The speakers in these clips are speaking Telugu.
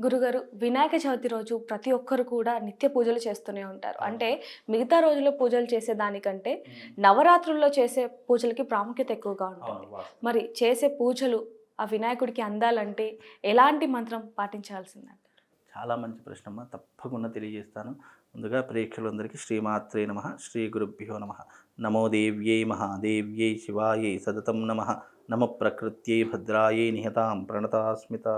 గురుగారు వినాయక చవితి రోజు ప్రతి ఒక్కరు కూడా నిత్య పూజలు చేస్తూనే ఉంటారు. అంటే మిగతా రోజుల్లో పూజలు చేసే దానికంటే నవరాత్రుల్లో చేసే పూజలకి ప్రాముఖ్యత ఎక్కువగా ఉంటుంది. మరి చేసే పూజలు ఆ వినాయకుడికి అందాలంటే ఎలాంటి మంత్రం పాటించాల్సిందంట చాలా మంచి ప్రశ్నమ్మ. తప్పకుండా తెలియజేస్తాను. ముందుగా ప్రేక్షకులందరికీ శ్రీమాత్రే నమ శ్రీ గురుభ్యో నమ. నమో దేవ్యై మహాదేవ్యై శివాయై సతతం నమ. నమ ప్రకృత్యై భద్రాయై నిహతాం ప్రణతాస్మిత.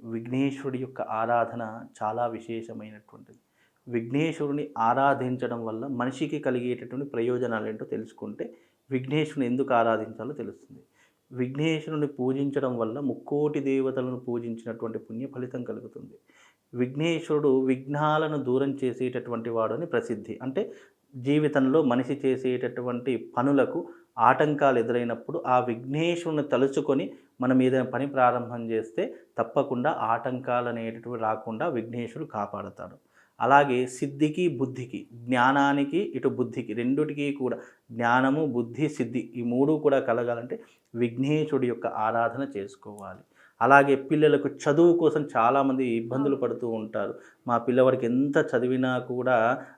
విఘ్నేశ్వరుడి యొక్క ఆరాధన చాలా విశేషమైనటువంటిది. విఘ్నేశ్వరుని ఆరాధించడం వల్ల మనిషికి కలిగేటటువంటి ప్రయోజనాలు ఏంటో తెలుసుకుంటే విఘ్నేశ్వరుని ఎందుకు ఆరాధించాలో తెలుస్తుంది. విఘ్నేశ్వరుని పూజించడం వల్ల ముక్కోటి దేవతలను పూజించినటువంటి పుణ్య ఫలితం కలుగుతుంది. విఘ్నేశ్వరుడు విఘ్నాలను దూరం చేసేటటువంటి వాడు అని ప్రసిద్ధి. అంటే జీవితంలో మనిషి చేసేటటువంటి పనులకు ఆటంకాలు ఎదురైనప్పుడు ఆ విఘ్నేశ్వరుని తలుచుకొని మనం ఏదైనా పని ప్రారంభం చేస్తే తప్పకుండా ఆటంకాలు అనేటటువంటి రాకుండా విఘ్నేశ్వరుడు కాపాడతాడు. అలాగే సిద్ధికి బుద్ధికి జ్ఞానానికి ఇటు బుద్ధికి రెండుటికి కూడా జ్ఞానము బుద్ధి సిద్ధి ఈ మూడు కూడా కలగాలంటే విఘ్నేశుడి యొక్క ఆరాధన చేసుకోవాలి. అలాగే పిల్లలకు చదువు కోసం చాలామంది ఇబ్బందులు పడుతూ ఉంటారు. మా పిల్లవాడికి ఎంత చదివినా కూడా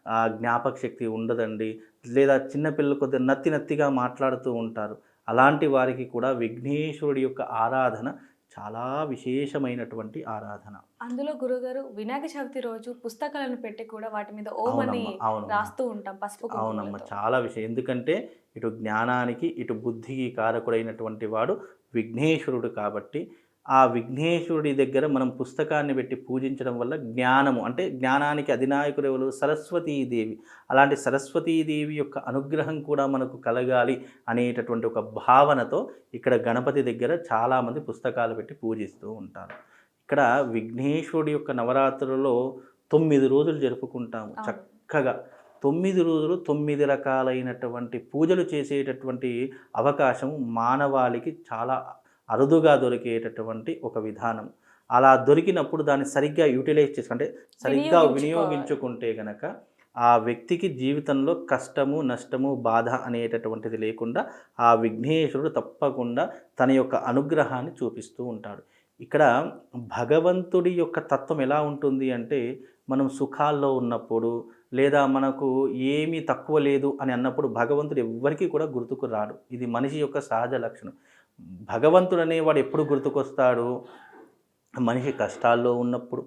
ఆ జ్ఞాపక శక్తి ఉండదండి. లేదా చిన్నపిల్లలు కొద్దిగా నత్తి నత్తిగా మాట్లాడుతూ ఉంటారు. అలాంటి వారికి కూడా విఘ్నేశ్వరుడి యొక్క ఆరాధన చాలా విశేషమైనటువంటి ఆరాధన. అందులో గురుగారు వినాయక చవితి రోజు పుస్తకాలను పెట్టి కూడా వాటి మీద ఓం అని రాస్తూ ఉంటాం పసుపు అవునమ్మ. చాలా విషయం ఎందుకంటే ఇటు జ్ఞానానికి ఇటు బుద్ధికి కారకుడైనటువంటి వాడు విఘ్నేశ్వరుడు కాబట్టి ఆ విఘ్నేశ్వరుడి దగ్గర మనం పుస్తకాన్ని పెట్టి పూజించడం వల్ల జ్ఞానము అంటే జ్ఞానానికి అధినాయకుడు ఎవరు? సరస్వతీదేవి. అలాంటి సరస్వతీదేవి యొక్క అనుగ్రహం కూడా మనకు కలగాలి అనేటటువంటి ఒక భావనతో ఇక్కడ గణపతి దగ్గర చాలామంది పుస్తకాలు పెట్టి పూజిస్తూ ఉంటారు. ఇక్కడ విఘ్నేశ్వరుడి యొక్క నవరాత్రులలో తొమ్మిది రోజులు జరుపుకుంటాము. చక్కగా. తొమ్మిది రోజులు తొమ్మిది రకాలైనటువంటి పూజలు చేసేటటువంటి అవకాశం మానవాళికి చాలా అరుదుగా దొరికేటటువంటి ఒక విధానం. అలా దొరికినప్పుడు దాన్ని సరిగ్గా యూటిలైజ్ చేసు అంటే సరిగ్గా. వినియోగించుకుంటే గనక ఆ వ్యక్తికి జీవితంలో కష్టము నష్టము బాధ అనేటటువంటిది లేకుండా ఆ విఘ్నేశ్వరుడు తప్పకుండా తన యొక్క అనుగ్రహాన్ని చూపిస్తూ ఉంటాడు. ఇక్కడ భగవంతుడి యొక్క తత్వం ఎలా ఉంటుంది అంటే మనం సుఖాల్లో ఉన్నప్పుడు లేదా మనకు ఏమీ తక్కువ లేదు అని అన్నప్పుడు భగవంతుడు ఎవ్వరికీ కూడా గుర్తుకు రాడు. ఇది మనిషి యొక్క సహజ లక్షణం. భగవంతుడు అనేవాడు ఎప్పుడు గుర్తుకొస్తాడు? మనిషి కష్టాల్లో ఉన్నప్పుడు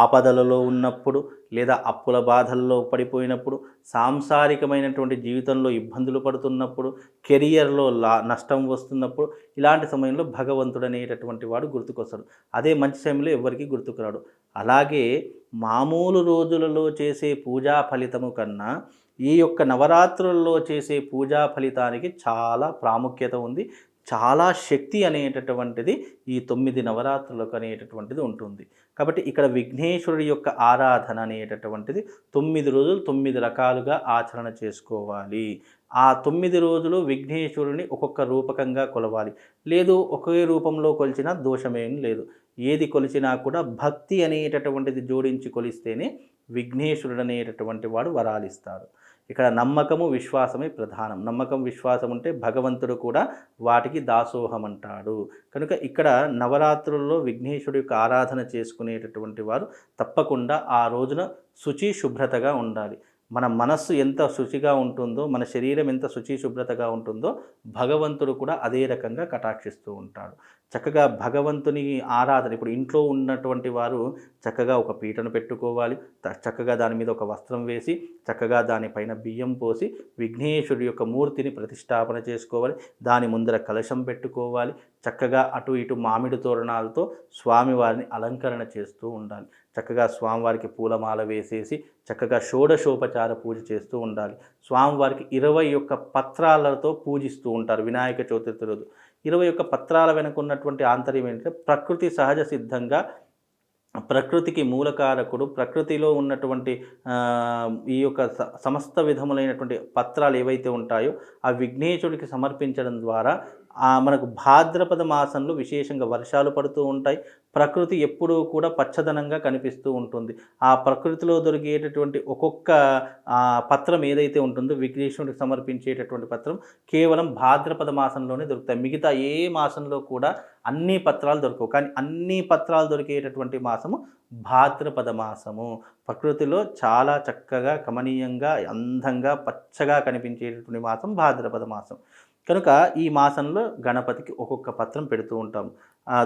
ఆపదలలో ఉన్నప్పుడు లేదా అప్పుల బాధల్లో పడిపోయినప్పుడు సాంసారికమైనటువంటి జీవితంలో ఇబ్బందులు పడుతున్నప్పుడు కెరియర్లో లా నష్టం వస్తున్నప్పుడు ఇలాంటి సమయంలో భగవంతుడు అనేటటువంటి వాడు గుర్తుకొస్తాడు. అదే మంచి సమయంలో ఎవరికి గుర్తుకురాడు. అలాగే మామూలు రోజులలో చేసే పూజా ఫలితము కన్నా ఈ యొక్క నవరాత్రుల్లో చేసే పూజా ఫలితానికి చాలా ప్రాముఖ్యత ఉంది. చాలా శక్తి అనేటటువంటిది ఈ తొమ్మిది నవరాత్రులకు అనేటటువంటిది ఉంటుంది. కాబట్టి ఇక్కడ విఘ్నేశ్వరుడి యొక్క ఆరాధన అనేటటువంటిది తొమ్మిది రోజులు తొమ్మిది రకాలుగా ఆచరణ చేసుకోవాలి. ఆ తొమ్మిది రోజులు విఘ్నేశ్వరుని ఒక్కొక్క రూపకంగా కొలవాలి. లేదు ఒకే రూపంలో కొలిచినా దోషమేం లేదు. ఏది కొలిచినా కూడా భక్తి అనేటటువంటిది జోడించి కొలిస్తేనే విఘ్నేశ్వరుడు అనేటటువంటి వాడు వరాలిస్తాడు. ఇక్కడ నమ్మకము విశ్వాసమే ప్రధానం. నమ్మకం విశ్వాసం ఉంటే భగవంతుడు కూడా వాటికి దాసోహం అంటాడు. కనుక ఇక్కడ నవరాత్రుల్లో విఘ్నేశ్వరుడు యొక్క ఆరాధన చేసుకునేటటువంటి వారు తప్పకుండా ఆ రోజున శుచి శుభ్రతగా ఉండాలి. మన మనస్సు ఎంత శుచిగా ఉంటుందో మన శరీరం ఎంత శుచి శుభ్రతగా ఉంటుందో భగవంతుడు కూడా అదే రకంగా కటాక్షిస్తూ ఉంటాడు. చక్కగా భగవంతుని ఆరాధన ఇప్పుడు ఇంట్లో ఉన్నటువంటి వారు చక్కగా ఒక పీటను పెట్టుకోవాలి చక్కగా దాని మీద ఒక వస్త్రం వేసి చక్కగా దానిపైన బియ్యం పోసి విఘ్నేశ్వరుడి యొక్క మూర్తిని ప్రతిష్టాపన చేసుకోవాలి దాని ముందర కలశం పెట్టుకోవాలి చక్కగా అటు ఇటు మామిడి తోరణాలతో స్వామివారిని అలంకరణ చేస్తూ ఉండాలి. చక్కగా స్వామివారికి పూలమాల వేసేసి చక్కగా షోడశోపచార పూజ చేస్తూ ఉండాలి. స్వామివారికి ఇరవై ఒక్క పత్రాలతో పూజిస్తూ ఉంటారు వినాయక చవితి రోజు. ఇరవై ఒక్క పత్రాల వెనుక ఉన్నటువంటి ఆంతర్యం ఏంటంటే ప్రకృతి సహజ సిద్ధంగా ప్రకృతికి మూలకారకుడు ప్రకృతిలో ఉన్నటువంటి ఈ యొక్క స- సమస్త విధములైనటువంటి పత్రాలు ఏవైతే ఉంటాయో ఆ విఘ్నేశుడికి సమర్పించడం ద్వారా మనకు భాద్రపద మాసంలో విశేషంగా వర్షాలు పడుతూ ఉంటాయి. ప్రకృతి ఎప్పుడూ కూడా పచ్చదనంగా కనిపిస్తూ ఉంటుంది. ఆ ప్రకృతిలో దొరికేటటువంటి ఒక్కొక్క పత్రం ఏదైతే ఉంటుందో విఘ్నేశ్వరుడికి సమర్పించేటటువంటి పత్రం కేవలం భాద్రపద మాసంలోనే దొరుకుతాయి. మిగతా ఏ మాసంలో కూడా అన్ని పత్రాలు దొరకవు. కానీ అన్ని పత్రాలు దొరికేటటువంటి మాసము భాద్రపద మాసము. ప్రకృతిలో చాలా చక్కగా కమనీయంగా అందంగా పచ్చగా కనిపించేటటువంటి మాసం భాద్రపద మాసం. కనుక ఈ మాసంలో గణపతికి ఒక్కొక్క పత్రం పెడుతూ ఉంటాం. ఆ,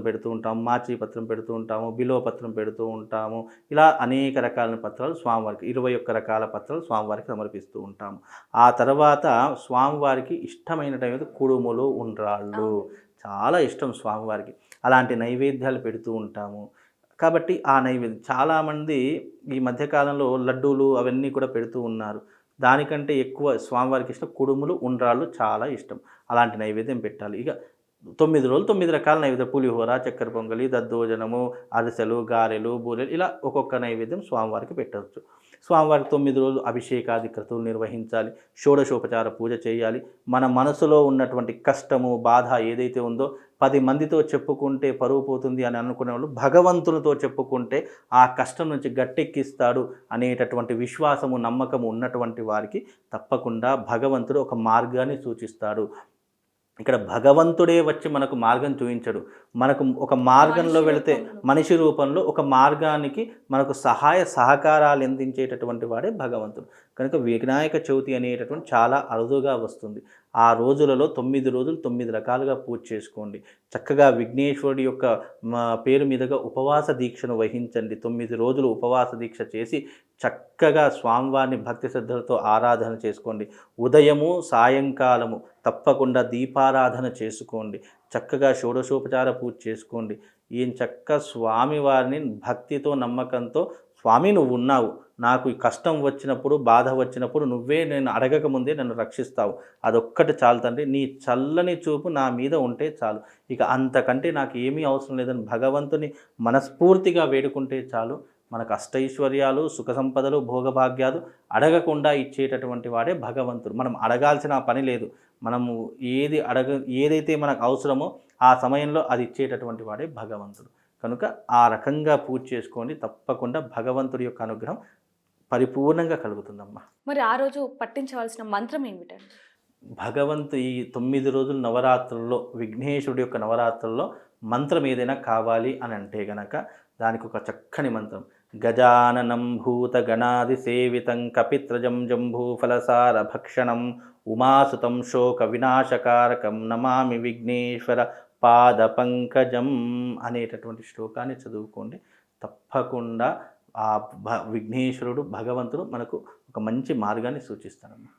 పెడుతూ ఉంటాము మాచి పత్రం పెడుతూ ఉంటాము బిలో పత్రం పెడుతూ ఉంటాము. ఇలా అనేక రకాల పత్రాలు స్వామివారికి ఇరవై ఒక్క రకాల పత్రాలు స్వామివారికి సమర్పిస్తూ ఉంటాము ఆ తర్వాత స్వామివారికి ఇష్టమైన టైం కుడుములు ఉండ్రాళ్ళు. చాలా ఇష్టం స్వామివారికి. అలాంటి నైవేద్యాలు పెడుతూ ఉంటాము. కాబట్టి ఆ నైవేద్యం చాలామంది ఈ మధ్యకాలంలో లడ్డూలు అవన్నీ కూడా పెడుతూ ఉన్నారు. దానికంటే ఎక్కువ స్వామివారికి ఇష్టం కుడుములు ఉండ్రాళ్ళు చాలా ఇష్టం. అలాంటి నైవేద్యం పెట్టాలి. ఇక తొమ్మిది రోజులు తొమ్మిది రకాల నైవేద్యం. పులిహోర చక్కెర పొంగలి దద్దోజనము అరిసెలు గారెలు బూరెలు ఇలా ఒక్కొక్క నైవేద్యం స్వామివారికి పెట్టవచ్చు. స్వామివారికి తొమ్మిది రోజులు అభిషేకాది క్రతువులు నిర్వహించాలి. షోడశోపచార పూజ చేయాలి. మన మనసులో ఉన్నటువంటి కష్టము బాధ ఏదైతే ఉందో పది మందితో చెప్పుకుంటే పరువు పోతుంది అని అనుకునే వాళ్ళు భగవంతునితో చెప్పుకుంటే ఆ కష్టం నుంచి గట్టెక్కిస్తాడు అనేటటువంటి విశ్వాసము నమ్మకము ఉన్నటువంటి వారికి తప్పకుండా భగవంతుడు ఒక మార్గాన్ని సూచిస్తాడు. ఇక్కడ భగవంతుడే వచ్చి మనకు మార్గం చూపించడు. మనకు ఒక మార్గంలో వెళితే. మనిషి రూపంలో ఒక మార్గానికి మనకు సహాయ సహకారాలు అందించేటటువంటి వాడే భగవంతుడు. కనుక వినాయక చవితి అనేటటువంటి చాలా అరుదుగా వస్తుంది. ఆ రోజులలో తొమ్మిది రోజులు తొమ్మిది రకాలుగా పూజ చేసుకోండి. చక్కగా విఘ్నేశ్వరుడి యొక్క మా పేరు మీదుగా ఉపవాస దీక్షను వహించండి. తొమ్మిది రోజులు ఉపవాస దీక్ష చేసి చక్కగా స్వామివారిని భక్తి శ్రద్ధలతో ఆరాధన చేసుకోండి. ఉదయము సాయంకాలము తప్పకుండా దీపారాధన చేసుకోండి. చక్కగా షోడశోపచార పూజ చేసుకోండి. ఈయన చక్క స్వామివారిని భక్తితో నమ్మకంతో స్వామి నువ్వు ఉన్నావు. నాకు ఈ కష్టం వచ్చినప్పుడు బాధ వచ్చినప్పుడు నువ్వే నేను అడగక ముందే నన్ను రక్షిస్తావు. అదొక్కటి చాలు తండ్రి. నీ చల్లని చూపు నా మీద ఉంటే చాలు. ఇక అంతకంటే నాకు ఏమీ అవసరం లేదని భగవంతుని మనస్ఫూర్తిగా వేడుకుంటే చాలు. మనకు అష్టైశ్వర్యాలు సుఖ సంపదలు భోగభాగ్యాలు అడగకుండా ఇచ్చేటటువంటి వాడే భగవంతుడు. మనం అడగాల్సిన పని లేదు. మనము ఏది అడగ ఏదైతే మనకు అవసరమో ఆ సమయంలో అది ఇచ్చేటటువంటి వాడే భగవంతుడు. కనుక ఆ రకంగా పూజ చేసుకోండి తప్పకుండా భగవంతుడి యొక్క అనుగ్రహం పరిపూర్ణంగా కలుగుతుందమ్మా. మరి ఆ రోజు పట్టించవలసిన మంత్రం ఏమిటండి? భగవంతు ఈ తొమ్మిది రోజుల నవరాత్రుల్లో విఘ్నేశుడి యొక్క నవరాత్రుల్లో మంత్రం ఏదైనా కావాలి అని అంటే గనక దానికి ఒక చక్కని మంత్రం. గజాననం భూత గణాది సేవితం కపిత్రజం జంబూఫలసార భక్షణం ఉమాసుతం శోక వినాశకారకం నమామి విఘ్నేశ్వర పాద పంకజం అనేటటువంటి శ్లోకాన్ని చదువుకోండి. తప్పకుండా ఆ భ విఘ్నేశ్వరుడు భగవంతుడు మనకు ఒక మంచి మార్గాన్ని సూచిస్తాడమ్మా